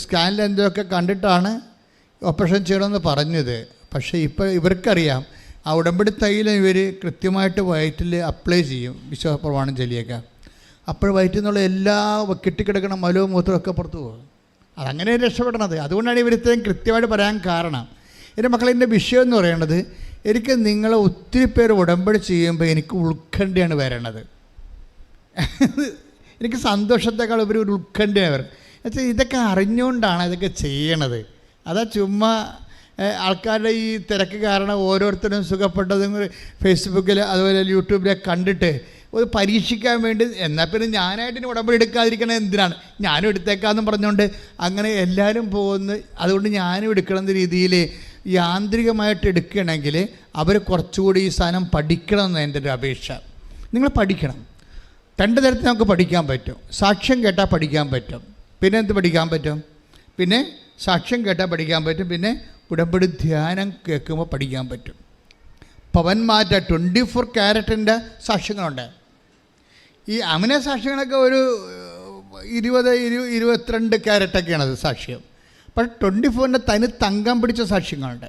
സ്കാനിൽ എന്തൊക്കെ കണ്ടിട്ടാണ് ഓപ്പറേഷൻ ചെയ്യണമെന്ന് പറഞ്ഞത്. പക്ഷേ ഇപ്പോൾ ഇവർക്കറിയാം ആ ഉടമ്പടി തൈലം ഇവർ കൃത്യമായിട്ട് വയറ്റിൽ അപ്ലൈ ചെയ്യും വിശ്വാസപ്രമാണം ചെല്ലിയൊക്കെ അപ്പോൾ വയറ്റിൽ നിന്നുള്ള എല്ലാ കെട്ടിക്കിടക്കണ മലവും മൂത്രവും ഒക്കെ പുറത്തു പോകും. അതങ്ങനെ രക്ഷപ്പെടണത്. അതുകൊണ്ടാണ് ഇവർ ഇത്രയും കൃത്യമായിട്ട് പറയാൻ കാരണം. എന്റെ മക്കളെ വിഷയം എന്ന് പറയുന്നത് എനിക്ക് നിങ്ങളെ ഒത്തിരി പേര് ഉടമ്പടി ചെയ്യുമ്പോൾ എനിക്ക് ഉത്കണ്ഠയാണ് വരണത്. എനിക്ക് സന്തോഷത്തെക്കാൾ ഇവർ ഒരു ഉത്കണ്ഠയാണ് വരുന്നത് എന്നുവെച്ചാൽ ഇതൊക്കെ അറിഞ്ഞുകൊണ്ടാണ് ഇതൊക്കെ ചെയ്യണത്. അതാ ചുമ്മാ ആൾക്കാരുടെ ഈ തിരക്ക് കാരണം ഓരോരുത്തരും സുഖപ്പെട്ടതും ഫേസ്ബുക്കിൽ അതുപോലെ യൂട്യൂബിലൊക്കെ കണ്ടിട്ട് ഒരു പരീക്ഷിക്കാൻ വേണ്ടി എന്നാൽ പിന്നെ ഞാനായിട്ട് ഇനി ഉടമ്പടി എടുക്കാതിരിക്കണത് എന്തിനാണ്? ഞാനും എടുത്തേക്കാന്നും പറഞ്ഞുകൊണ്ട് അങ്ങനെ എല്ലാവരും പോകുന്നു അതുകൊണ്ട് ഞാനും എടുക്കണം എന്ന രീതിയിൽ യാന്ത്രികമായിട്ട് എടുക്കണമെങ്കിൽ അവർ കുറച്ചുകൂടി ഈ സാധനം പഠിക്കണം എന്ന് എന്റെ ഒരു അപേക്ഷ. നിങ്ങൾ പഠിക്കണം. രണ്ട് തരത്തിൽ നമുക്ക് പഠിക്കാൻ പറ്റും. സാക്ഷ്യം കേട്ടാൽ പഠിക്കാൻ പറ്റും. പിന്നെ എന്ത് പഠിക്കാൻ പറ്റും? പിന്നെ സാക്ഷ്യം കേട്ടാൽ പഠിക്കാൻ പറ്റും. പിന്നെ ഉടമ്പടി ധ്യാനം കേൾക്കുമ്പോൾ പഠിക്കാൻ പറ്റും. പവന്മാറ്റ ട്വന്റി ഫോർ ക്യാരറ്റിന്റെ സാക്ഷ്യങ്ങളുണ്ട്. ഈ അമിന സാക്ഷ്യങ്ങളൊക്കെ ഒരു ഇരുപത് ഇരു ഇരുപത്തിരണ്ട് ക്യാരറ്റൊക്കെയാണ് അത് സാക്ഷ്യം. പക്ഷേ ട്വന്റി ഫോറിന്റെ തനി തങ്കം പിടിച്ച സാക്ഷ്യങ്ങളുണ്ട്.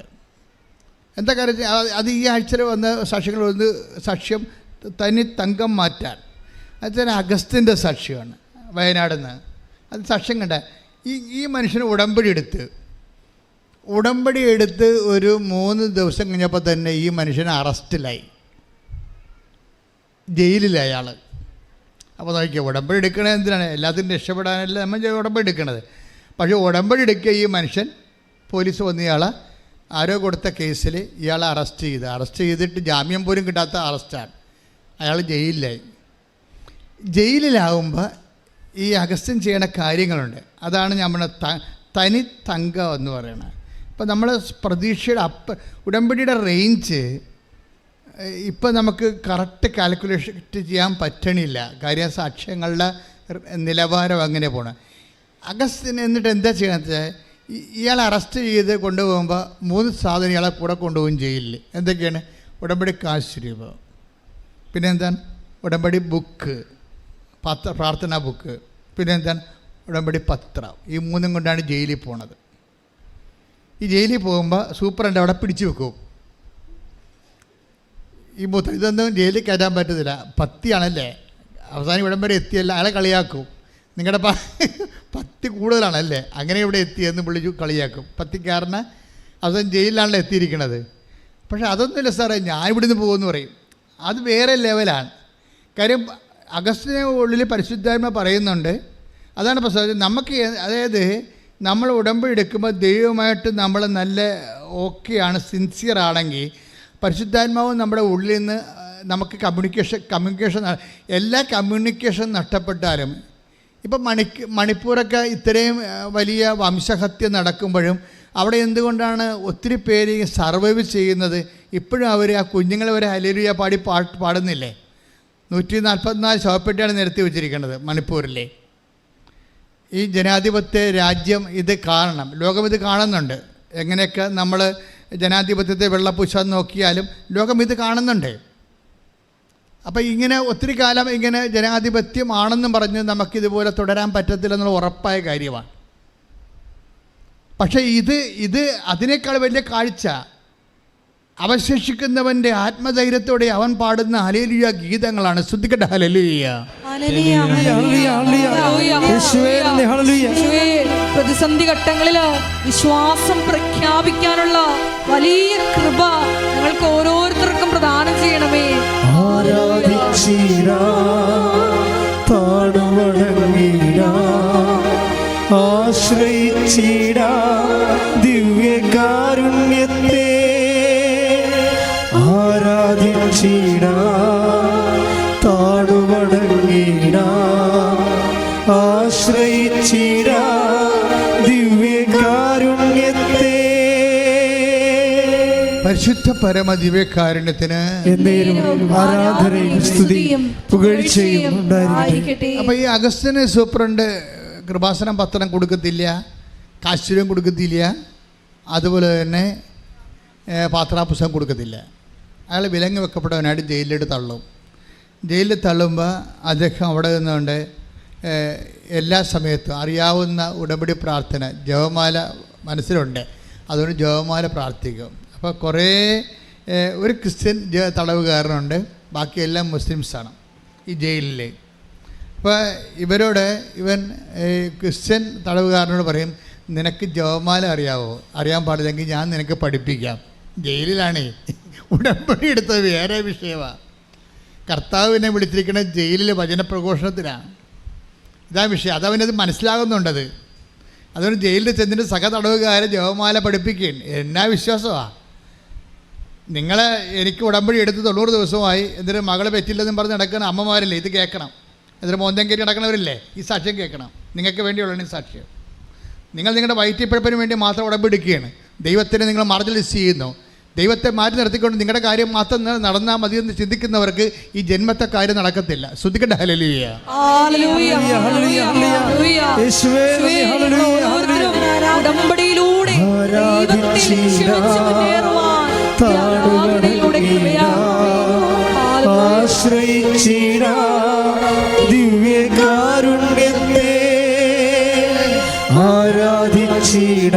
എന്താ കാര്യം? അത് ഈ ആഴ്ചയിൽ വന്ന സാക്ഷ്യങ്ങൾ വന്ന് സാക്ഷ്യം തനി തങ്കം മാറ്റാൻ. അത് അഗസ്തിന്റെ സാക്ഷ്യമാണ് വയനാട് നിന്ന് അത് സാക്ഷ്യം കണ്ട. ഈ ഈ മനുഷ്യന് ഉടമ്പടി എടുത്ത്. ഉടമ്പടി എടുത്ത് ഒരു മൂന്ന് ദിവസം കഴിഞ്ഞപ്പോൾ തന്നെ ഈ മനുഷ്യൻ അറസ്റ്റിലായി. ജയിലിലായി അയാൾ അപ്പോൾ നോക്കിയാൽ ഉടമ്പടി എടുക്കണേ എന്തിനാണ്? എല്ലാത്തിനും രക്ഷപ്പെടാനല്ല നമ്മൾ ഉടമ്പടി എടുക്കണത്. പക്ഷേ ഉടമ്പടി എടുക്കുക ഈ മനുഷ്യൻ പോലീസ് വന്ന ഇയാളെ ആരോ കൊടുത്ത കേസിൽ ഇയാളെ അറസ്റ്റ് ചെയ്ത്. അറസ്റ്റ് ചെയ്തിട്ട് ജാമ്യം പോലും കിട്ടാത്ത അറസ്റ്റാണ്. അയാൾ ജയിലിലായി. ജയിലിലാവുമ്പോൾ ഈ അഗസ്ത്യൻ ചെയ്യണ കാര്യങ്ങളുണ്ട്. അതാണ് നമ്മുടെ ത തനി തങ്ക എന്ന് പറയുന്നത്. ഇപ്പം നമ്മൾ പ്രതീക്ഷയുടെ അപ്പ ഉടമ്പടിയുടെ റേഞ്ച് ഇപ്പം നമുക്ക് കറക്റ്റ് കാൽക്കുലേഷൻ ചെയ്യാൻ പറ്റണില്ല. കാര്യം സാക്ഷ്യങ്ങളുടെ നിലവാരം അങ്ങനെ പോകണം അഗസ്റ്റിന് എന്നിട്ട് എന്താ ചെയ്യണത്? ഇയാൾ അറസ്റ്റ് ചെയ്ത് കൊണ്ടുപോകുമ്പോൾ മൂന്ന് സാധനം ഇയാളെ കൂടെ കൊണ്ടുപോകും ജയിലിൽ എന്തൊക്കെയാണ്? ഉടമ്പടി കാശ് രൂപ പിന്നെ എന്താണ് ഉടമ്പടി ബുക്ക് പ്രാർത്ഥനാ ബുക്ക് പിന്നെ എന്താണ്? ഉടമ്പടി പത്രം. ഈ മൂന്നും കൊണ്ടാണ് ജയിലിൽ പോണത്. ഈ ജയിലിൽ പോകുമ്പോൾ സൂപ്രണ്ട് അവിടെ പിടിച്ചു വെക്കും. ഈ മൂത്ത ഇതൊന്നും ജയിലിൽ കയറ്റാൻ പറ്റത്തില്ല. പത്തിയാണല്ലേ? അവസാനം വരെ എത്തിയല്ല അയാളെ കളിയാക്കും. നിങ്ങളുടെ പ പത്തി കൂടുതലാണല്ലേ? അങ്ങനെ ഇവിടെ എത്തിയെന്ന് വിളിച്ചു കളിയാക്കും. പത്തിക്കാരന് അവസാനം ജയിലിലാണല്ലോ എത്തിയിരിക്കുന്നത് പക്ഷേ അതൊന്നുമില്ല സാറേ ഞാൻ ഇവിടുന്ന് പോകുമെന്ന് പറയും. അത് വേറെ ലെവലാണ് കാര്യം അഗസ്റ്റിനെ ഉള്ളിൽ പരിശുദ്ധാത്മ പറയുന്നുണ്ട്. അതാണ് പ്രശ്നം നമുക്ക് അതായത് നമ്മൾ ഉടമ്പ് എടുക്കുമ്പോൾ ദൈവമായിട്ട് നമ്മൾ നല്ല ഓക്കെയാണ് സിൻസിയർ ആണെങ്കിൽ പരിശുദ്ധാത്മാവ് നമ്മുടെ ഉള്ളിൽ നിന്ന് നമുക്ക് കമ്മ്യൂണിക്കേഷൻ കമ്മ്യൂണിക്കേഷൻ എല്ലാ കമ്മ്യൂണിക്കേഷൻ നഷ്ടപ്പെട്ടാലും ഇപ്പം മണി മണിപ്പൂരൊക്കെ ഇത്രയും വലിയ വംശഹത്യ നടക്കുമ്പോഴും അവിടെ എന്തുകൊണ്ടാണ് ഒത്തിരി പേര് സർവൈവ് ചെയ്യുന്നത്? ഇപ്പോഴും അവർ ആ കുഞ്ഞുങ്ങളെ വരെ ഹലേലിയ പാടി പാട്ട് പാടുന്നില്ലേ? നൂറ്റി നാൽപ്പത്തിനാല് ശവപ്പെട്ടിയാണ് നിരത്തി വെച്ചിരിക്കുന്നത് മണിപ്പൂരിലെ. ഈ ജനാധിപത്യ രാജ്യം ഇത് കാണണം. ലോകം ഇത് കാണുന്നുണ്ട്. എങ്ങനെയൊക്കെ നമ്മൾ ജനാധിപത്യത്തെ വെള്ളപ്പൂശാൻ നോക്കിയാലും ലോകം ഇത് കാണുന്നുണ്ട്. അപ്പം ഇങ്ങനെ ഒത്തിരി കാലം ഇങ്ങനെ ജനാധിപത്യമാണെന്നും പറഞ്ഞ് നമുക്കിതുപോലെ തുടരാൻ പറ്റത്തില്ലെന്നുള്ള ഉറപ്പായ കാര്യമാണ്. പക്ഷേ ഇത് ഇത് അതിനേക്കാൾ വലിയ കാഴ്ച അവശേഷിക്കുന്നവന്റെ ആത്മധൈര്യത്തോടെ അവൻ പാടുന്ന ഹലേലിയ ഗീതങ്ങളാണ്. ശ്രദ്ധിക്കട്ടെ ഹലലിയ പ്രതിസന്ധി ഘട്ടങ്ങളിൽ വിശ്വാസം പ്രഖ്യാപിക്കാനുള്ള വലിയ കൃപ ഞങ്ങൾക്ക് ഓരോരുത്തർക്കും പ്രദാനം ചെയ്യണമേ. ആരാധിച്ചീരാ താണുവണങ്ങീരാ ആശ്രയിച്ചീരാ ദിവ്യകാരുണ്യത്തെ ആരാധിച്ചീരാ താണുവണങ്ങീരാ ആശ്രയിച്ചീരാ ദിവ്യകാരുണ്യത്തെ. പരിശുദ്ധ പരമദിവ്യകാരുണ്യത്തിന് എന്നേരും ആരാധനയും സ്തുതിയും പുകഴ്ചയും ഉണ്ടായിരിക്കട്ടെ. അപ്പോൾ ഈ അഗസ്റ്റിന് സൂപ്രണ്ട് കൃപാസനം പത്രം കൊടുക്കത്തില്ല കാശ്വര്യം കൊടുക്കത്തില്ല അതുപോലെ തന്നെ പാത്രാപുസ്തകം കൊടുക്കത്തില്ല. അയാൾ വിലങ്ങ് വെക്കപ്പെട്ടവനായിട്ട് ജയിലിലിട്ട് തള്ളും. ജയിലിൽ തള്ളുമ്പോൾ അദ്ദേഹം അവിടെ നിന്നുകൊണ്ട് എല്ലാ സമയത്തും അറിയാവുന്ന ഉടമ്പടി പ്രാർത്ഥന ജവമാല മനസ്സിലുണ്ട്. അതുകൊണ്ട് ജവമാല പ്രാർത്ഥിക്കും. അപ്പോൾ കുറേ ഒരു ക്രിസ്ത്യൻ തടവുകാരനുണ്ട്. ബാക്കിയെല്ലാം മുസ്ലിംസാണ് ഈ ജയിലിൽ അപ്പോൾ ഇവരോട് ഇവൻ ക്രിസ്ത്യൻ തടവുകാരനോട് പറയും നിനക്ക് ജവമാല അറിയാവോ? അറിയാൻ പാടില്ലെങ്കിൽ ഞാൻ നിനക്ക് പഠിപ്പിക്കാം. ജയിലിലാണേ. ഉടമ്പടി എടുത്തത് വേറെ വിഷയമാണ് കർത്താവിനെ വിളിച്ചിരിക്കുന്ന ജയിലിൽ വചനപ്രഘോഷണത്തിനാണ്. ഇതാ വിഷയം. അതവനത് മനസ്സിലാകുന്നുണ്ടത്. അതുകൊണ്ട് ജയിലിൽ ചെന്നിട്ട് സഹ തടവുകാരെ ജപമാല പഠിപ്പിക്കുകയും എന്നാ വിശ്വാസമാണ് നിങ്ങളെ എനിക്ക് ഉടമ്പടി എടുത്ത് തൊണ്ണൂറ് ദിവസമായി. എന്നിട്ട് മകളെ പറ്റില്ലെന്നും പറഞ്ഞ് നടക്കുന്ന അമ്മമാരല്ലേ? ഇത് കേൾക്കണം. എന്നിട്ട് മോന്തം കയറ്റി നടക്കുന്നവരില്ലേ ഈ സാക്ഷ്യം കേൾക്കണം. നിങ്ങൾക്ക് വേണ്ടിയുള്ളതാണ് ഈ സാക്ഷ്യം. നിങ്ങൾ നിങ്ങളുടെ വയറ്റിപ്പിഴപ്പിന് വേണ്ടി മാത്രം ഉടമ്പെടുക്കുകയാണ് ദൈവത്തിന് നിങ്ങൾ മാർജിനലൈസ് ചെയ്യുന്നു. ദൈവത്തെ മാറ്റി നിർത്തിക്കൊണ്ട് നിങ്ങളുടെ കാര്യം മാത്രം നടന്നാൽ മതി എന്ന് ചിന്തിക്കുന്നവർക്ക് ഈ ജന്മത്തെ കാര്യം നടക്കത്തില്ല ശ്രദ്ധിക്കട്ടെ ഹലലിയ ഹല്ലേലൂയ, ഹല്ലേലൂയ, ഹല്ലേലൂയ. ഹല്ലേലൂയ. യേശുവേ, യേശുവേ, ഹല്ലേലൂയ, ഉടമ്പടിയിലൂടെ. ആശ്രയിച്ചിട ദിവ്യകാരുണ്യത്തെ ആരാധിച്ചിട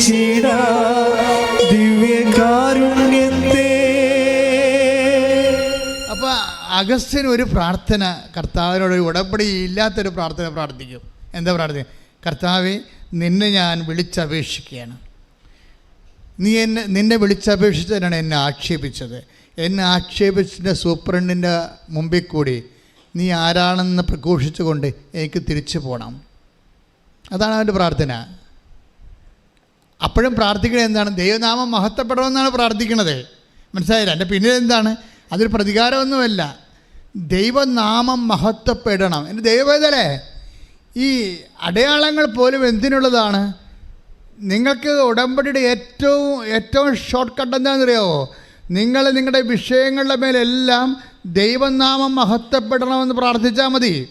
ആശ്രയിച്ചിട ദിവ്യകാരുണ്യത്തെ. അപ്പോൾ അഗസ്ത്യൻ ഒരു പ്രാർത്ഥന കർത്താവിനോട് ഉടമ്പടി ഇല്ലാത്തൊരു പ്രാർത്ഥന പ്രാർത്ഥിക്കും. എന്താ പ്രാർത്ഥന? കർത്താവെ നിന്നെ ഞാൻ വിളിച്ചപേക്ഷിക്കുകയാണ്. നീ എന്നെ നിന്നെ വിളിച്ചപേക്ഷിച്ചതിനാണ് എന്നെ ആക്ഷേപിച്ചത്. എന്നെ ആക്ഷേപിച്ചിന്റെ സൂപ്രണ്ടിന്റെ മുമ്പിൽ കൂടി നീ ആരാണെന്ന് പ്രഘോഷിച്ചുകൊണ്ട് എനിക്ക് തിരിച്ചു പോകണം അതാണ് അവന്റെ പ്രാർത്ഥന. അപ്പോഴും പ്രാർത്ഥിക്കുന്നത് എന്താണ്? ദൈവനാമം മഹത്വപ്പെടണമെന്നാണ് പ്രാർത്ഥിക്കുന്നത്. മനസ്സിലായില്ല? എന്റെ പിന്നിൽ എന്താണ്? അതൊരു പ്രതികാരമൊന്നുമല്ല. ദൈവനാമം മഹത്വപ്പെടണം. എന്റെ ദൈവവേദലേ ഈ അടയാളങ്ങൾ പോലും എന്തിനുള്ളതാണ്? നിങ്ങൾക്ക് ഉടമ്പടിയുടെ ഏറ്റവും ഏറ്റവും ഷോർട്ട് കട്ട് എന്താണെന്നറിയാവോ? നിങ്ങൾ നിങ്ങളുടെ വിഷയങ്ങളുടെ മേലെല്ലാം ദൈവനാമം മഹത്വപ്പെടണമെന്ന് പ്രാർത്ഥിച്ചാൽ മതി.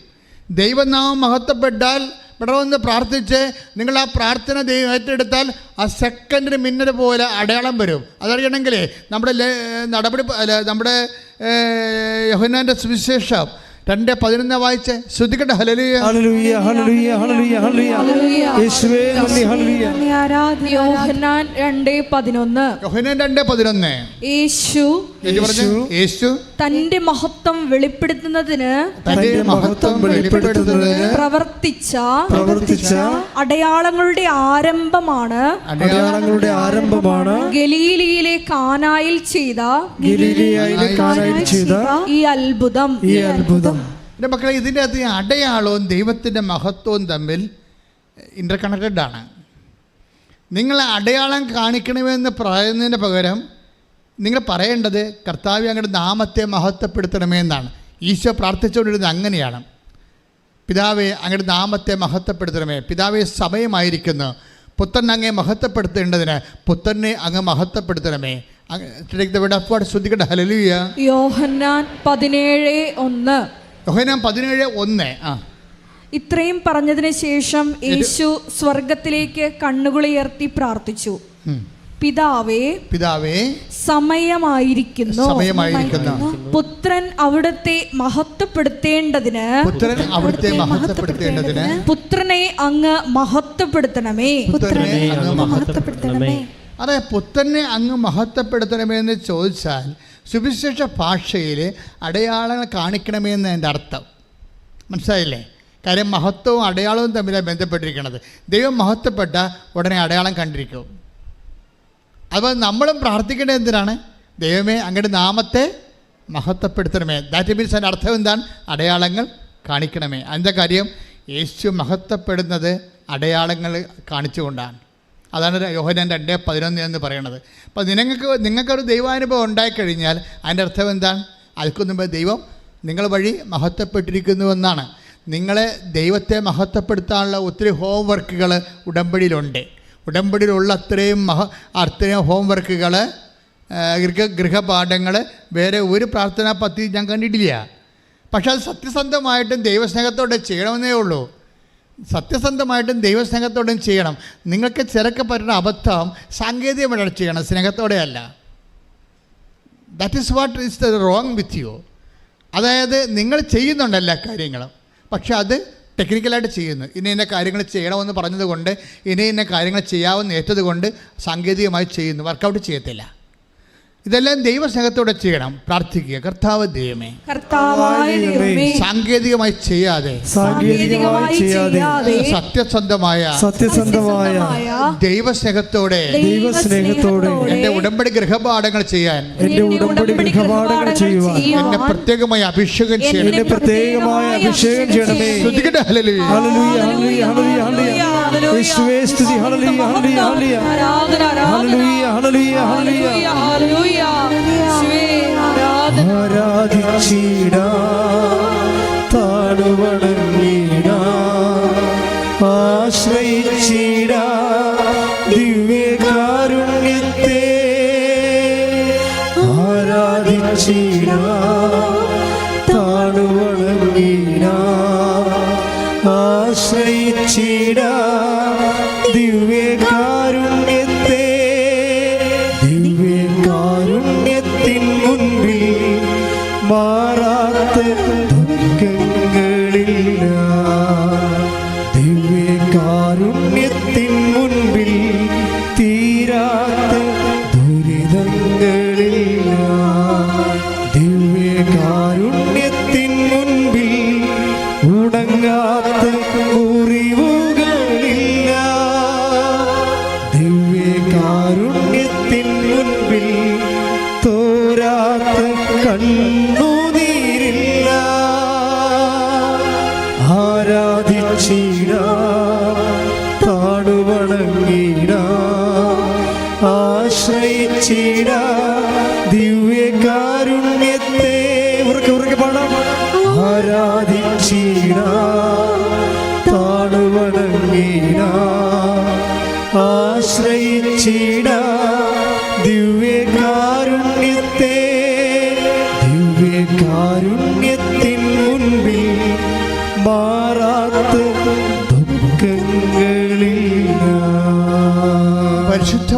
ദൈവനാമം മഹത്വപ്പെട്ടാൽ പെടണമെന്ന് പ്രാർത്ഥിച്ച് നിങ്ങൾ ആ പ്രാർത്ഥന ദൈവം ഏറ്റെടുത്താൽ ആ സെക്കൻഡിന് മിന്നൽ പോലെ അടയാളം വരും. അതറിയണമെങ്കിൽ നമ്മുടെ നടപടി അല്ല നമ്മുടെ യഹുനാന്റെ സുവിശേഷം രണ്ട് പതിനൊന്ന് വായിച്ച് ശ്രദ്ധിക്കട്ടെ. ഹലലിയ ഹല്ലേലൂയ ഹല്ലേലൂയ ഹല്ലേലൂയ ഹല്ലേലൂയ. ഹല്ലേലൂയ. യേശുവേ നന്ദി യോഹന്നാൻ രണ്ട് പതിനൊന്ന്. യോഹന്നാൻ രണ്ട് പതിനൊന്ന്. യേശു യേശു തന്റെ മഹത്വം വെളിപ്പെടുത്തുന്നതിന് തന്റെ മഹത്വം വെളിപ്പെടുത്തുന്നതിന് പ്രവർത്തിച്ച പ്രവർത്തിച്ച അടയാളങ്ങളുടെ ആരംഭമാണ് അടയാളങ്ങളുടെ ആരംഭമാണ് ഗലീലിയിലെ കാനായിൽ ചെയ്ത ഗലീലിയിലെ കാനായിൽ ചെയ്ത ഈ അത്ഭുതം. ഈ അത്ഭുതം. എന്റെ മക്കളെ ഇതിന്റെ അകത്ത് ഈ അടയാളവും ദൈവത്തിന്റെ മഹത്വവും തമ്മിൽ ഇന്റർ കണക്റ്റഡ് ആണ്. നിങ്ങൾ അടയാളം കാണിക്കണമെന്ന് പറയുന്നതിന് പകരം നിങ്ങൾ പറയേണ്ടത് കർത്താവ് അങ്ങയുടെ നാമത്തെ മഹത്വപ്പെടുത്തണമേ എന്നാണ്. ഈശോ പ്രാർത്ഥിച്ചുകൊണ്ടിരുന്നത് അങ്ങനെയാണ്. പിതാവെ അങ്ങയുടെ നാമത്തെ മഹത്വപ്പെടുത്തണമേ. പിതാവെ സമയമായിരിക്കുന്നു. പുത്രൻ അങ്ങേ മഹത്വപ്പെടുത്തേണ്ടതിന് പുത്രനെ അങ്ങ് മഹത്വപ്പെടുത്തണമേ. അങ്ങ് ശ്രദ്ധിക്കട്ടെ. ഹലലുയ യോഹന്നാൻ പതിനേഴ് ഒന്ന്. യോഹന്നാൻ പതിനേഴ് ഒന്ന്. ആ. ഇത്രയും പറഞ്ഞതിന് ശേഷം യേശു സ്വർഗത്തിലേക്ക് കണ്ണുകളുയർത്തി പ്രാർത്ഥിച്ചു. പിതാവേ പിതാവേ സമയമായിരിക്കുന്നു. സമയമായിരിക്കുന്നു. പുത്രൻ അവിടുത്തെ മഹത്വപ്പെടുത്തേണ്ടതിന്. പുത്രൻ അവിടുത്തെ മഹത്വപ്പെടുത്തേണ്ടതിന്. പുത്രനെ അങ്ങ് മഹത്വപ്പെടുത്തണമേ. പുത്രനെ അങ്ങ് മഹത്വപ്പെടുത്തണമേ. അതെ പുത്രനെ അങ്ങ് മഹത്വപ്പെടുത്തണമേ എന്ന് ചോദിച്ചാൽ സുവിശേഷ ഭാഷയിൽ അടയാളങ്ങൾ കാണിക്കണമേ എന്ന് എന്റെ അർത്ഥം. മനസ്സിലായില്ലേ? കാര്യം മഹത്വവും അടയാളവും തമ്മിലാണ് ബന്ധപ്പെട്ടിരിക്കുന്നത് ദൈവം മഹത്വപ്പെട്ട ഉടനെ അടയാളം കണ്ടിരിക്കും. അപ്പോൾ നമ്മളും പ്രാർത്ഥിക്കേണ്ടത് എന്തിനാണ്? ദൈവമേ അങ്ങയുടെ നാമത്തെ മഹത്വപ്പെടുത്തണമേ. ദാറ്റ് മീൻസ് അതിന്റെ അർത്ഥം എന്താണ്? അടയാളങ്ങൾ കാണിക്കണമേ. അതിന്റെ കാര്യം? യേശു മഹത്വപ്പെടുന്നത് അടയാളങ്ങൾ കാണിച്ചുകൊണ്ടാണ്. അതാണ് യോഹനൻ രണ്ട് പതിനൊന്ന് എന്ന് പറയുന്നത് അപ്പോൾ നിങ്ങൾക്ക് നിങ്ങൾക്കൊരു ദൈവാനുഭവം ഉണ്ടായിക്കഴിഞ്ഞാൽ അതിന്റെ അർത്ഥം എന്താണ്? അതിൽക്കു മുമ്പ് ദൈവം നിങ്ങൾ വഴി മഹത്വപ്പെട്ടിരിക്കുന്നുവെന്നാണ് നിങ്ങളെ ദൈവത്തെ മഹത്വപ്പെടുത്താനുള്ള ഒത്തിരി ഹോംവർക്കുകൾ ഉടമ്പടിയിലുണ്ട്. ഉടമ്പടിയിലുള്ള അത്രയും മഹ അത്രയും ഹോംവർക്കുകൾ ഗൃഹ ഗൃഹപാഠങ്ങൾ വേറെ ഒരു പ്രാർത്ഥനാ പദ്ധതി ഞാൻ കണ്ടിട്ടില്ല. പക്ഷെ അത് സത്യസന്ധമായിട്ടും ദൈവസ്നേഹത്തോടെ ചെയ്യണമെന്നേ ഉള്ളൂ. സത്യസന്ധമായിട്ടും ദൈവസ്നേഹത്തോടെയും ചെയ്യണം. നിങ്ങൾക്ക് ചിലക്ക് പറ്റുന്ന അബദ്ധം സാങ്കേതികമായിട്ട് ചെയ്യണം സ്നേഹത്തോടെയല്ല that is what is the wrong with you അതായത് നിങ്ങൾ ചെയ്യുന്നുണ്ട് എല്ലാ കാര്യങ്ങളും. പക്ഷെ അത് ടെക്നിക്കലായിട്ട് ചെയ്യുന്നു. ഇന്ന ഇന്ന കാര്യങ്ങൾ ചെയ്യണമെന്ന് പറഞ്ഞതുകൊണ്ട് ഇന്ന ഇന്ന കാര്യങ്ങൾ ചെയ്യാമെന്ന് ഏറ്റതുകൊണ്ട് സാങ്കേതികമായി ചെയ്യുന്നു. വർക്കൗട്ട് ചെയ്യത്തില്ല. ഇതെല്ലാം ദൈവസ്നേഹത്തോടെ ചെയ്യണം. പ്രാർത്ഥിക്കുക. കർത്താവ് ദൈവമേ. സാങ്കേതികമായി ചെയ്യാതെ. സാങ്കേതികമായി ചെയ്യാതെ. സത്യസന്ധമായ സത്യസന്ധമായ ദൈവസ്നേഹത്തോടെ ദൈവസ്നേഹത്തോടെ എന്റെ ഉടമ്പടി ഗൃഹപാഠങ്ങൾ ചെയ്യാൻ എന്റെ ഉടമ്പടി ഗൃഹപാഠങ്ങൾ ചെയ്യുവാൻ എന്നെ പ്രത്യേകമായി അഭിഷേകം ചെയ്യണം എന്നെ പ്രത്യേകമായ അഭിഷേകം ചെയ്യണമേ. ശ്രദ്ധിക്കട്ടെ? ഹല്ലേലൂയ. ഹല്ലേലൂയ ഹല്ലേലൂയ ഹല്ലേലൂയ ഹല്ലേലൂയ യേശുവേ സ്തുതി. ഹല്ലേലൂയ ഹല്ലേലൂയ ആരാധിച്ചിട താണുവണങ്ങിട ആശ്രയിച്ചിട.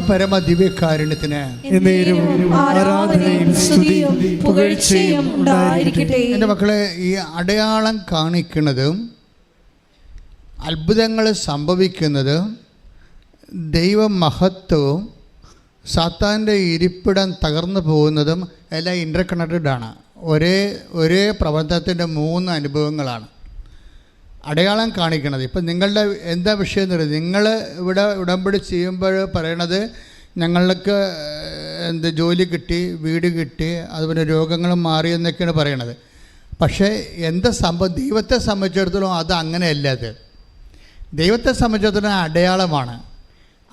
പരമ ദിവ്യകാരുണ്യത്തിന് ആരാധനയും സ്തുതിയും പുകഴ്ചയും ഉണ്ടായിരിക്കട്ടെ. എന്റെ മക്കളെ ഈ അടയാളം കാണിക്കുന്നതും അത്ഭുതങ്ങൾ സംഭവിക്കുന്നതും ദൈവമഹത്വവും സാത്താന്റെ ഇരിപ്പിടം തകർന്നു പോകുന്നതും എല്ലാം ഇന്റർ കണക്റ്റഡ് ആണ്. ഒരേ ഒരേ പ്രബന്ധത്തിന്റെ മൂന്ന് അനുഭവങ്ങളാണ്. അടയാളം കാണിക്കണത്. ഇപ്പം നിങ്ങളുടെ എന്താ വിഷയം എന്ന് പറയുന്നത്? നിങ്ങൾ ഇവിടെ ഉടമ്പടി ചെയ്യുമ്പോൾ പറയണത് ഞങ്ങൾക്ക് എന്ത് ജോലി കിട്ടി വീട് കിട്ടി അതുപോലെ രോഗങ്ങൾ മാറി എന്നൊക്കെയാണ് പറയണത്. പക്ഷേ എന്താ സംഭവം? ദൈവത്തെ സംബന്ധിച്ചിടത്തോളം അത് അങ്ങനെയല്ല അത്. ദൈവത്തെ സംബന്ധിച്ചിടത്തോളം അടയാളമാണ്.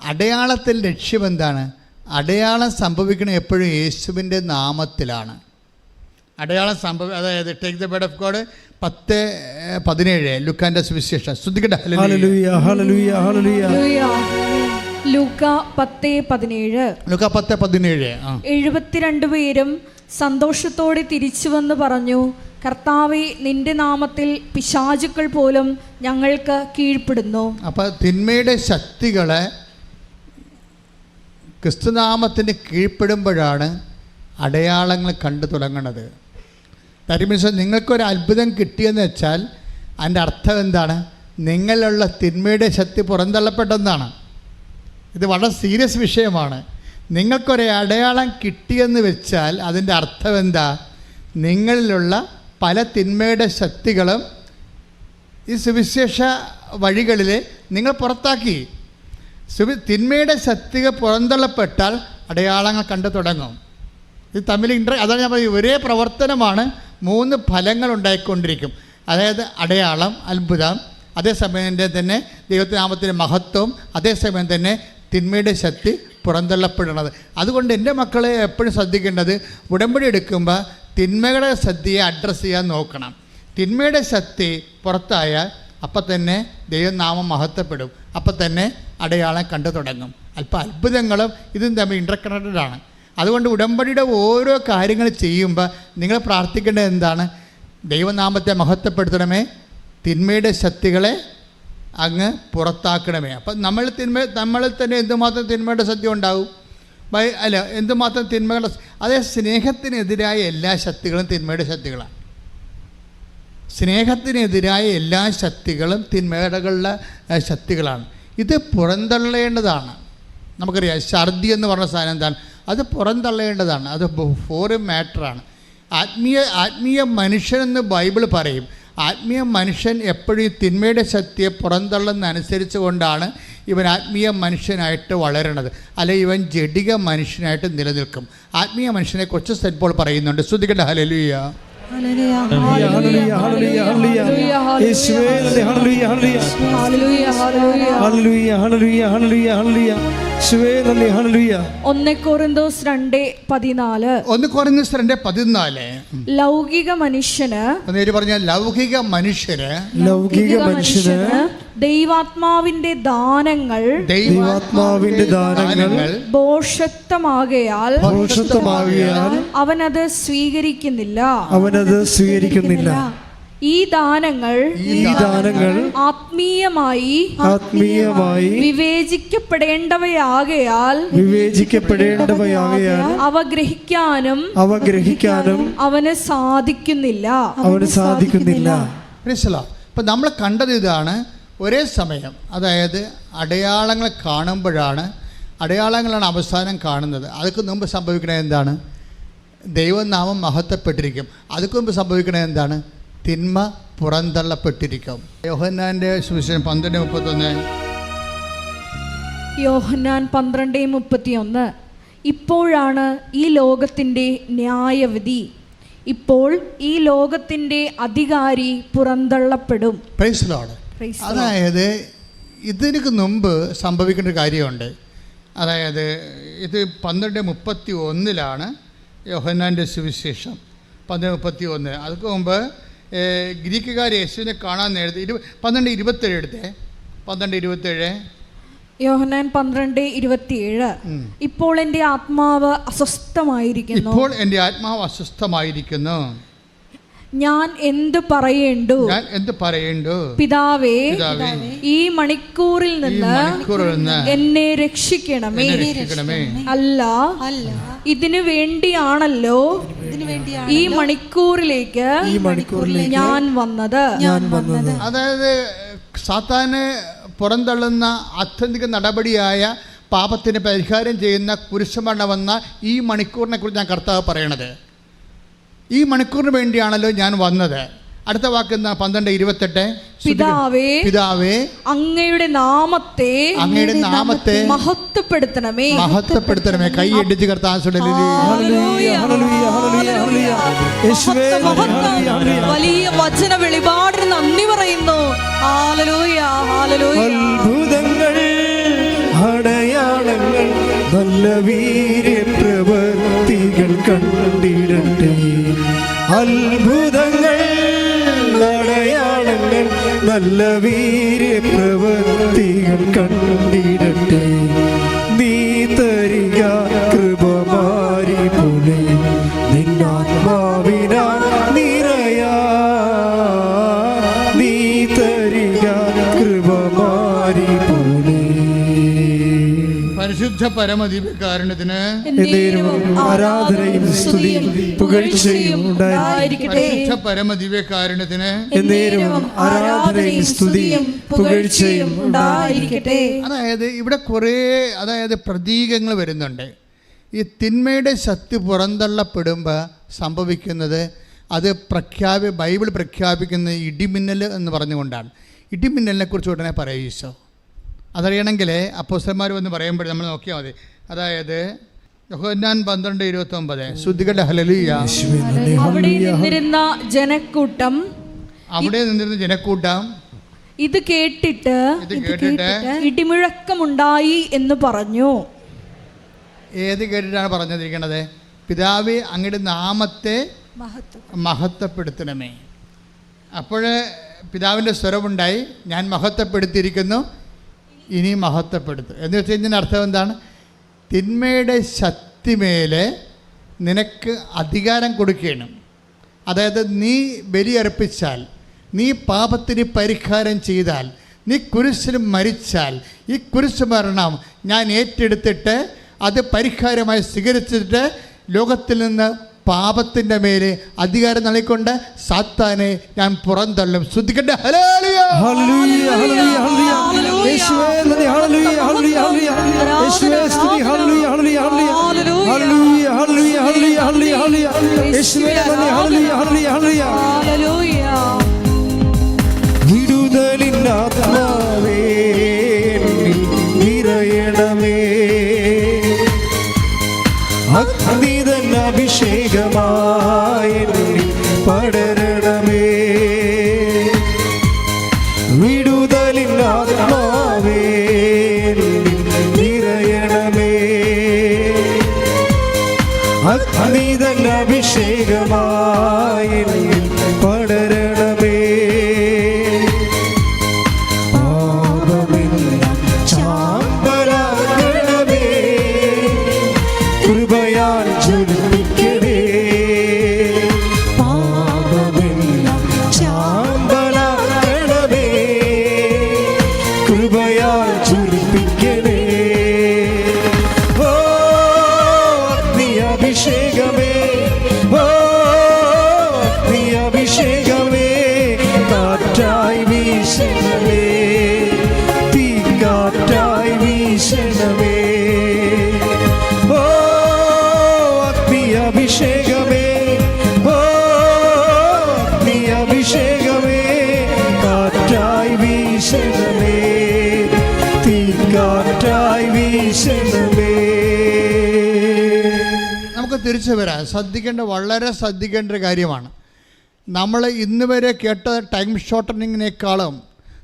അടയാളത്തിൽ ലക്ഷ്യം എന്താണ് അടയാളം സംഭവിക്കണം എപ്പോഴും യേശുവിന്റെ നാമത്തിലാണ്. അടയാളം സംഭവം അതായത് take the word of God പത്ത് പതിനേഴ്. ലുക്കാന്റെ സുവിശേഷം. എഴുപത്തിരണ്ട് പേരും സന്തോഷത്തോടെ തിരിച്ചു വന്ന് പറഞ്ഞു കർത്താവെ നിന്റെ നാമത്തിൽ പിശാചുക്കൾ പോലും ഞങ്ങൾക്ക് കീഴ്പ്പെടുന്നു. അപ്പൊ തിന്മയുടെ ശക്തികളെ ക്രിസ്തുനാമത്തിന് കീഴ്പ്പെടുമ്പോഴാണ് അടയാളങ്ങൾ കണ്ടു തുടങ്ങുന്നത് ദാറ്റ് നിങ്ങൾക്കൊരു അത്ഭുതം കിട്ടിയെന്ന് വെച്ചാൽ അതിന്റെ അർത്ഥം എന്താണ്? നിങ്ങളിലുള്ള തിന്മയുടെ ശക്തി പുറന്തള്ളപ്പെട്ടെന്നാണ്. ഇത് വളരെ സീരിയസ് വിഷയമാണ്. നിങ്ങൾക്കൊരു അടയാളം കിട്ടിയെന്ന് വെച്ചാൽ അതിന്റെ അർത്ഥം എന്താ? നിങ്ങളിലുള്ള പല തിന്മയുടെ ശക്തികളും ഈ സുവിശേഷ വഴികളിൽ നിങ്ങൾ പുറത്താക്കി. സുവി തിന്മയുടെ ശക്തികൾ പുറന്തള്ളപ്പെട്ടാൽ അടയാളങ്ങൾ കണ്ടു തുടങ്ങും. ഇത് തമ്മിൽ ഇൻട്ര അതാണ് ഞാൻ പറയുന്നത് ഒരേ പ്രവർത്തനമാണ് മൂന്ന് ഫലങ്ങൾ ഉണ്ടായിക്കൊണ്ടിരിക്കും. അതായത് അടയാളം അത്ഭുതം അതേസമയം തന്നെ ദൈവത്തിനാമത്തിന്റെ മഹത്വം അതേസമയം തന്നെ തിന്മയുടെ ശക്തി പുറന്തള്ളപ്പെടുന്നത്. അതുകൊണ്ട് എന്റെ മക്കളെ എപ്പോഴും ശ്രദ്ധിക്കേണ്ടത് ഉടമ്പടി എടുക്കുമ്പോൾ തിന്മകളെ ശക്തിയെ അഡ്രസ്സ് ചെയ്യാൻ നോക്കണം. തിന്മയുടെ ശക്തി പുറത്തായാൽ അപ്പം തന്നെ ദൈവനാമം മഹത്വപ്പെടും. അപ്പം തന്നെ അടയാളം കണ്ടു തുടങ്ങും. അല്പം അത്ഭുതങ്ങളും ഇതും തമ്മിൽ ഇന്റർകണക്റ്റഡ് ആണ്. അതുകൊണ്ട് ഉടമ്പടിയുടെ ഓരോ കാര്യങ്ങൾ ചെയ്യുമ്പോൾ നിങ്ങൾ പ്രാർത്ഥിക്കേണ്ടത് എന്താണ്? ദൈവനാമത്തെ മഹത്വപ്പെടുത്തണമേ തിന്മയുടെ ശക്തികളെ അങ്ങ് പുറത്താക്കണമേ. അപ്പം നമ്മൾ തിന്മ നമ്മളിൽ തന്നെ എന്തുമാത്രം തിന്മയുടെ ശക്തി ഉണ്ടാവും? അല്ല എന്തുമാത്രം തിന്മകളുടെ അതേ സ്നേഹത്തിനെതിരായ എല്ലാ ശക്തികളും തിന്മയുടെ ശക്തികളാണ്. സ്നേഹത്തിനെതിരായ എല്ലാ ശക്തികളും തിന്മകളുടെ ശക്തികളാണ്. ഇത് പുറന്തള്ളേണ്ടതാണ്. നമുക്കറിയാം ഛർദി എന്ന് പറഞ്ഞ സാധനം എന്താണ്? അത് പുറന്തള്ളേണ്ടതാണ്. അത് ഫോറിൻ മാറ്ററാണ് ആത്മീയ ആത്മീയ മനുഷ്യനെന്ന് ബൈബിൾ പറയും. ആത്മീയ മനുഷ്യൻ എപ്പോഴും ഈ തിന്മയുടെ ശക്തിയെ പുറന്തള്ളുന്നതനുസരിച്ച് കൊണ്ടാണ് ഇവൻ ആത്മീയ മനുഷ്യനായിട്ട് വളരണത്. അല്ലെ ഇവൻ ജഡിക മനുഷ്യനായിട്ട് നിലനിൽക്കും. ആത്മീയ മനുഷ്യനെ കുറച്ച് സെറ്റ് പോൾ പറയുന്നുണ്ട്. ശ്രദ്ധിക്കേണ്ട ഹലലുയ്യ ഹല്ലേലൂയ, ഹല്ലേലൂയ, ഹല്ലേലൂയ. യേശുവേ നന്ദി, ഹല്ലേലൂയ, ഹല്ലേലൂയ. ഹല്ലേലൂയ, ഹല്ലേലൂയ, ഹല്ലേലൂയ, ഹല്ലേലൂയ. യേശുവേ നന്ദി, ഹല്ലേലൂയ. ഒന്ന് കോറിന്തോസ് രണ്ട് പതിനാല് ഒന്ന് കുറഞ്ഞ രണ്ട് പതിനാല് ലൗകിക മനുഷ്യന് നേര് പറഞ്ഞ ലൗകിക മനുഷ്യര് ലൗകിക മനുഷ്യന് ദൈവാത്മാവിന്റെ ദാനങ്ങൾ ദൈവാത്മാവിന്റെ ദാനങ്ങൾ ബോഷത്വമാകയാൽ ബോഷത്വമാകയാൽ അവനത് സ്വീകരിക്കുന്നില്ല അവനത് സ്വീകരിക്കുന്നില്ല ഈ ദാനങ്ങൾ ഈ ദാനങ്ങൾ ആത്മീയമായി ആത്മീയമായി വിവേചിക്കപ്പെടേണ്ടവയാകയാൽ വിവേചിക്കപ്പെടേണ്ടവയാകയാൽ അവ ഗ്രഹിക്കാനും അവ ഗ്രഹിക്കാനും അവന് സാധിക്കുന്നില്ല. അവന് സാധിക്കുന്നില്ല. ഇപ്പൊ നമ്മൾ കണ്ടത് ഇതാണ് ഒരേ സമയം. അതായത് അടയാളങ്ങൾ കാണുമ്പോഴാണ് അടയാളങ്ങളാണ് അവസാനം കാണുന്നത്. അതൊക്കെ മുമ്പ് സംഭവിക്കണത് എന്താണ്? ദൈവനാമം മഹത്വപ്പെട്ടിരിക്കും. അതൊക്കെ മുമ്പ് സംഭവിക്കണത് എന്താണ്? തിന്മ പുറന്തള്ളപ്പെട്ടിരിക്കും. യോഹന്നാന്റെ സുവിശേഷം പന്ത്രണ്ട് മുപ്പത്തൊന്ന്. യോഹന്നാൻ പന്ത്രണ്ട് മുപ്പത്തിയൊന്ന്. ഇപ്പോഴാണ് ഈ ലോകത്തിന്റെ ന്യായവിധി. ഇപ്പോൾ ഈ ലോകത്തിന്റെ അധികാരി പുറന്തള്ളപ്പെടും. അതായത് ഇതിനു മുമ്പ് സംഭവിക്കേണ്ട ഒരു കാര്യമുണ്ട്. അതായത് ഇത് പന്ത്രണ്ട് മുപ്പത്തി ഒന്നിലാണ് യോഹന്നാന്റെ സുവിശേഷം. പന്ത്രണ്ട് മുപ്പത്തി ഒന്ന് അതിന് മുമ്പ് ഗ്രീക്കുകാർ യേശുവിനെ കാണാൻ നേരത്തെ ഇരു പന്ത്രണ്ട് ഇരുപത്തേഴ് എടുത്തേ. പന്ത്രണ്ട് ഇരുപത്തേഴ്. യോഹനാൻ പന്ത്രണ്ട് ഇരുപത്തിയേഴ്. ഇപ്പോൾ എന്റെ ആത്മാവ് അസ്വസ്ഥമായിരിക്കുന്നു. ഇപ്പോൾ എന്റെ ആത്മാവ് അസ്വസ്ഥമായിരിക്കുന്നു. ഞാൻ എന്ത് പറയേണ്ടു? ഞാൻ എന്ത് പറയേണ്ടു? പിതാവേ ഈ മണിക്കൂറിൽ നിന്ന് എന്നെ രക്ഷിക്കണമേ. എന്നെ രക്ഷിക്കണമേ. അല്ല ഇതിനു വേണ്ടിയാണല്ലോ ഈ മണിക്കൂറിലേക്ക് ഞാൻ വന്നത്. അതായത് സാത്താന് പുറന്തള്ളുന്ന ആത്യന്തിക നടപടിയായ പാപത്തിന് പരിഹാരം ചെയ്യുന്ന കുരിശുമരണമെന്ന ഈ മണിക്കൂറിനെ കുറിച്ച് ഞാൻ കർത്താവ് പറയണത്. ഈ മണിക്കൂറിന് വേണ്ടിയാണല്ലോ ഞാൻ വന്നത്. അടുത്ത വാക്ക് എന്താ? പന്ത്രണ്ട് ഇരുപത്തെട്ട്. പിതാവേ പിതാവേ അങ്ങയുടെ നാമത്തെ അങ്ങയുടെ നാമത്തെ മഹത്വപ്പെടുത്തണമേ. മഹത്വപ്പെടുത്തണമേ. കൈ എടുത്ത്. വലിയ വചന വെളിപാടിന് നന്ദി പറയുന്നു. അത്ഭുതങ്ങൾ അടയാളങ്ങൾ നല്ല വീര്യപ്രവർത്തികൾ കണ്ടിടട്ടെ. അത്ഭുതങ്ങൾ അടയാളങ്ങൾ നല്ല വീര്യപ്രവർത്തികൾ കണ്ടിടട്ടെ. നീ തരിക കൃപമാരി പോലെ നിന്നാത്മാവിനാ എന്നേരവും ആരാധനയും സ്തുതിയും പുകഴ്ചയും ഉണ്ടായിരിക്കട്ടെ. പരിശുദ്ധ പരമദീപകാരുണ്യത്തിന് എന്നേരവും ആരാധനയും സ്തുതിയും പുകഴ്ചയും ഉണ്ടായിരിക്കട്ടെ. അതായത് ഇവിടെ കുറേ അതായത് പ്രതീകങ്ങൾ വരുന്നുണ്ട്. ഈ തിന്മയുടെ ശക്തി പുറന്തള്ളപ്പെടുമ്പോൾ സംഭവിക്കുന്നത് അത് പ്രഖ്യാപി ബൈബിൾ പ്രഖ്യാപിക്കുന്ന ഇടിമിന്നൽ എന്ന് പറഞ്ഞുകൊണ്ടാണ്. ഇടിമിന്നലിനെ കുറിച്ച് ഉടനെ പറയൂ ഈശോ. അതറിയണമെങ്കിൽ അപ്പോസ്റ്റന്മാർ വന്ന് പറയുമ്പോൾ നമ്മൾ നോക്കിയാൽ മതി. അതായത് യോഹന്നാൻ പന്ത്രണ്ട് ഇരുപത്തൊമ്പത്. ശുദ്ധികളുടെ ഹലലിയ അവിടെ നിന്നിരുന്ന ജനക്കൂട്ടം അവിടെ നിന്നിരുന്ന ജനക്കൂട്ടം ഇത് കേട്ടിട്ട് ഇത് കേട്ടിട്ട് ഇടിമുഴക്കമുണ്ടായി എന്ന് പറഞ്ഞു. ഏത് കേട്ടിട്ടാണ് പറഞ്ഞിരിക്കുന്നത് പിതാവ് അങ്ങയുടെ നാമത്തെ മഹത്വപ്പെടുത്തണമേ. അപ്പോൾ പിതാവിന്റെ സ്വരമുണ്ടായി. ഞാൻ മഹത്വപ്പെടുത്തിയിരിക്കുന്നു. ഇനി മഹത്വപ്പെടുത്തും. എന്ന് വെച്ചാൽ ഇതിന്റെ അർത്ഥം എന്താണ്? തിന്മയുടെ ശക്തിമേലെ നിനക്ക് അധികാരം കൊടുക്കുകയാണ് അതായത് നീ ബലിയർപ്പിച്ചാൽ നീ പാപത്തിന് പരിഹാരം ചെയ്താൽ നീ കുരിശിൽ മരിച്ചാൽ ഈ കുരിശ് മരണം ഞാൻ ഏറ്റെടുത്തിട്ട് അത് പരിഹാരമായി സ്വീകരിച്ചിട്ട് ലോകത്തിൽ നിന്ന് പാപത്തിന്റെ മേലെ അധികാരം നൽകിക്കൊണ്ട് സാത്താനെ ഞാൻ പുറന്തള്ളും. ശ്രദ്ധിക്കട്ടെ. ഹല്ലേലൂയ. പടരണമേ. വിടുതലിൻ ആത്മാവേ നിറയണമേ അഗ്നിതൻ അഭിഷേകമായി കാറ്റായി വീശണമേ. നമുക്ക് തിരിച്ചു വരാം. ശ്രദ്ധിക്കേണ്ട വളരെ ശ്രദ്ധിക്കേണ്ട ഒരു കാര്യമാണ്. നമ്മൾ ഇന്ന് വരെ കേട്ട ടൈം ഷോർട്ടനിങ്ങിനേക്കാളും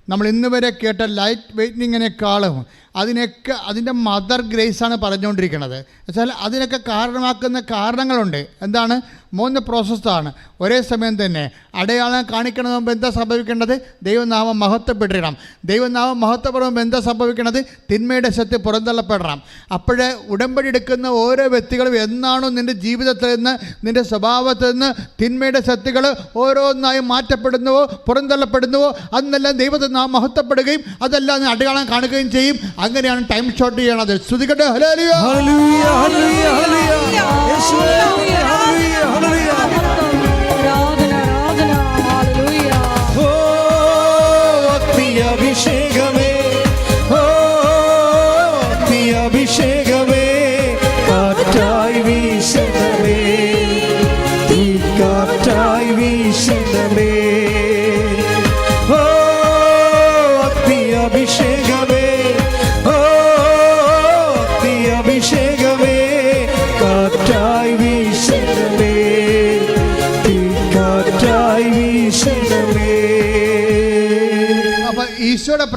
നമ്മൾ ഇന്ന് വരെ കേട്ട ലൈറ്റ് വെയിറ്റിങ്ങിനേക്കാളും അതിനൊക്കെ അതിന്റെ മദർ ഗ്രേസാണ് പറഞ്ഞുകൊണ്ടിരിക്കുന്നത്. വെച്ചാൽ അതിനൊക്കെ കാരണമാക്കുന്ന കാരണങ്ങളുണ്ട്. എന്താണ്? മൂന്ന് പ്രോസസ്സാണ് ഒരേ സമയം തന്നെ അടയാളം കാണിക്കണത് മുമ്പ് എന്താ സംഭവിക്കേണ്ടത്? ദൈവനാമം മഹത്വപ്പെട്ടിടണം. ദൈവനാമം മഹത്വപ്പെടുമ്പോൾ എന്താ സംഭവിക്കണത് തിന്മയുടെ ശക്തി പുറന്തള്ളപ്പെടണം. അപ്പോഴേ ഉടമ്പടി എടുക്കുന്ന ഓരോ വ്യക്തികളും എന്നാണോ നിന്റെ ജീവിതത്തിൽ നിന്ന് നിന്റെ സ്വഭാവത്തിൽ നിന്ന് തിന്മയുടെ ശക്തികൾ ഓരോന്നായി മാറ്റപ്പെടുന്നുവോ പുറന്തള്ളപ്പെടുന്നുവോ? അന്നെല്ലാം ദൈവത്തെ നാം മഹത്വപ്പെടുകയും അതെല്ലാം അടയാളം കാണുകയും ചെയ്യും. അങ്ങനെയാണ് ടൈം ഷോട്ട് ചെയ്യണത്. ശ്രുതികട്ടെ ഹലോ ഹല്ലേലൂയ.